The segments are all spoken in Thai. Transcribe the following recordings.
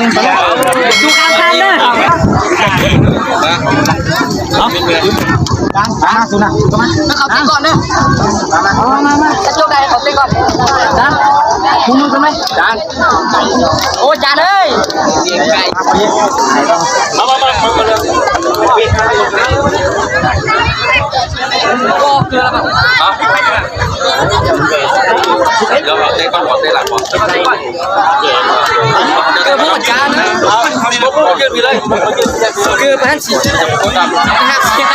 ดูข้างคันเด้อตั้งตั้งสุนัขตรงนั้นเขาตีก่อนเด้อมามามาจะโจกได้เขาตีก่อนจานคุณมือกันไหมจานโอ้จานเอ้ยมามามามาเลยก็คือแล้วแบบ เดี๋ยวเราเต้นก่อนก่อนเต้นหลังก่อนคือผู้จัดการนะผมยืนไปเลยคือพันสี่ห้าสิบ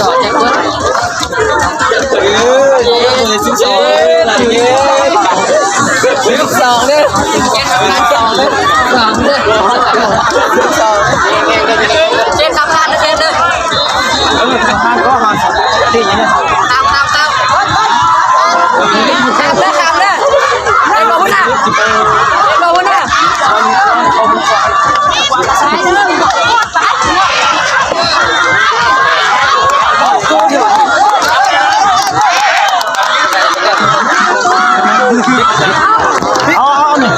ต่อแจ็คเบิร์ดเออเย้สิบสองเย้สิบสองเลยแจ็คสองเลยสองเลยสองเจ๊ทำงานนะเจ๊เลย เออทำงานก็มาที่อย่างนี้ ตามตามตามตามเลยตามเลยไอ้บอกว่าน่ะไอ้บอกว่าน่ะใช่เลย เอาเอาหนึ่ง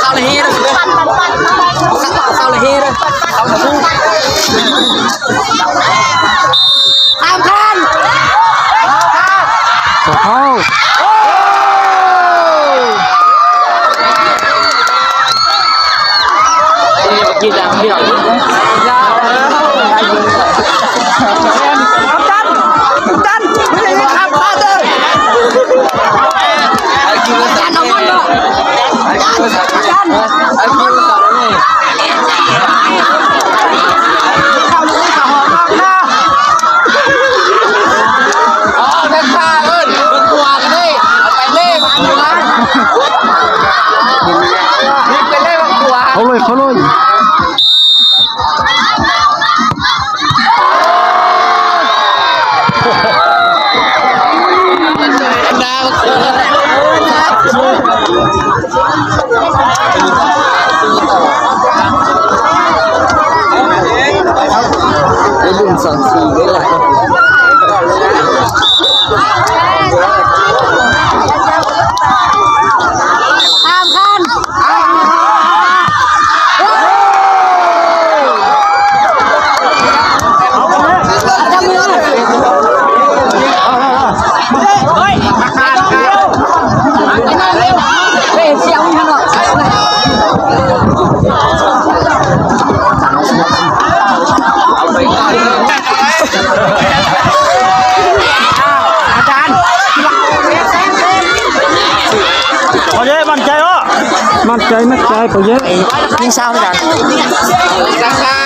เข้าเลยเฮ้เลยเข้าเลยเฮ้เลยเข้าเลยสู้ตามคัน เข้า ยืนดังเดียว จันไม่ได้ขับพาเด้อ จานน้องมันด้วยจานน้องมันด้วย อ๋อแม่ข้าเอิ้นเบิ่งตัวกันดิเอาไปเล่มันอยู่นะนี่ไปเล่บางตัว เขาเลยเขาเลย ดาวตัว ได้รุ่นสองสี่ด้วยล่ะห้ามคันจับมือ เฮ้ยมาขาดขาด เฮ้ยเสียงมันหน่อย อาจารย์พอเยอะ มั่นใจวะมั่นใจมั่นใจพอเยอะยิงเศร้าจังราคา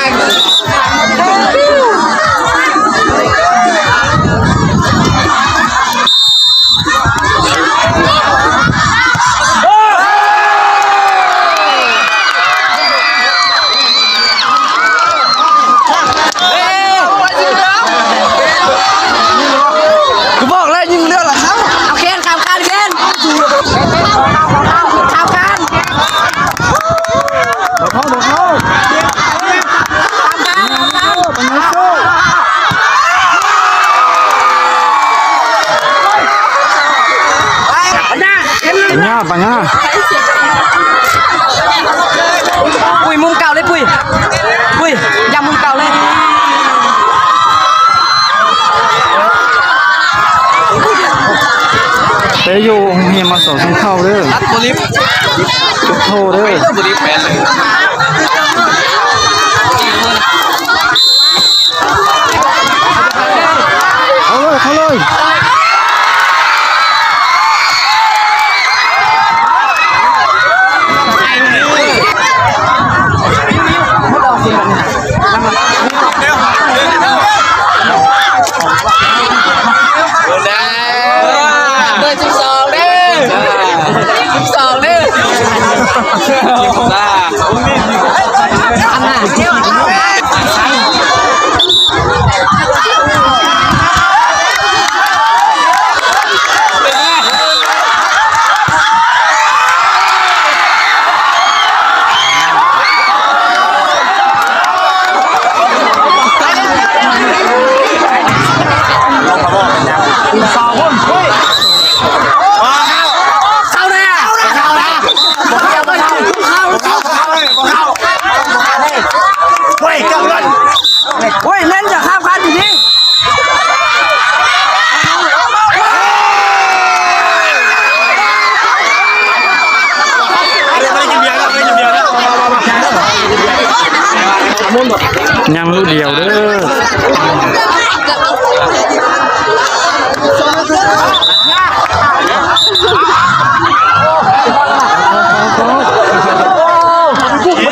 กูบอกแล้วยิงเรือหรอครับเอาเคนขับคันเคนขับคัน เขาเดี๋ยวเขาเป็นไงสู้ ปัญญา ปัญญาปุ้ยมุมเก่าเลยปุ้ยปุ้ยยำมุมเก่าเลยไปอยู่เฮียมาสอนเข้าเด้อรัดตัวลิฟต์จุดโทเด้อตัวลิฟต์แมนเลย Yeah. ยังลูกเดียวเด้อ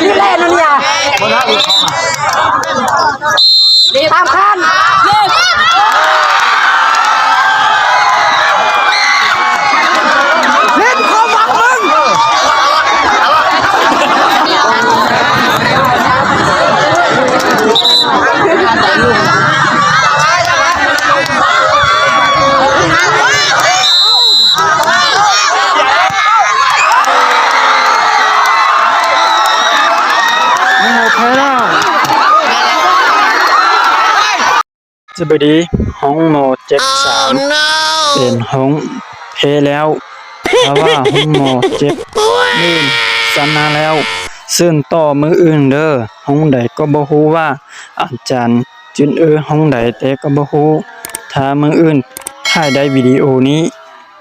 รีบเล่นนะเนี่ยตามคันเล่นความหวังมึง ไม่เอาแพ้แล้ว สวัสดีห้องโมเจ็บสามเป็นห้องเพแล้วเพราะว่าห้องโมเจ็บนี่สนาแล้วซึ่งต่อมืออื่นเด้อห้องใดก็บ่ฮู้ว่า อาจารย์จุนเออห้องใดแต่ก็บ่ฮู้ถ้ามืออื่นถ่ายได้วิดีโอนี้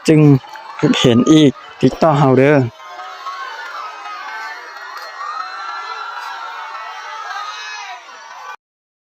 จึงเห็นอีกติดต่อเฮาเด้อ